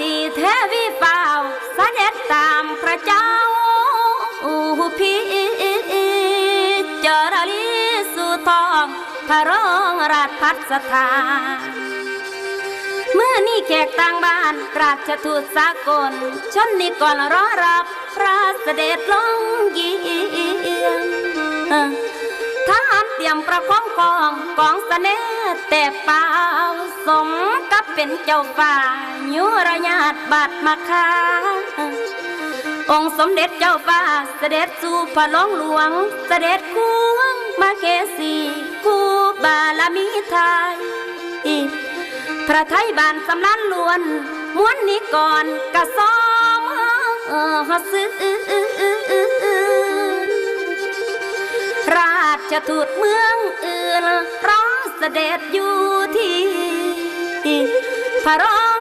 ติเทวีเป่าเสด็จตามพระเจ้าพิจรลีสู่ทองพระรองราชพัสถานเมื่อนี่แขกต่างบ้านราชทูตสากล ชนนิกรรอรับพระเสด็จลงเยี่ยมทหารเตรียมประคองกองกองเสน่ห์แต่เปล่าส เป็นเจ้าป่ายุรญาติบาดมาคาองค์สมเด็จเจ้าฟ้าเสด็จสู่พระหลวงหลวง เสด็จควงมาเคสีคูบารมีไทยพระไทยบานสำนันล้วนม้วนนี้ก่อนกระซ้อมฮซื้อราชทูตเมืองอื่นร้องเสด็จอยู่ที่ พระรอ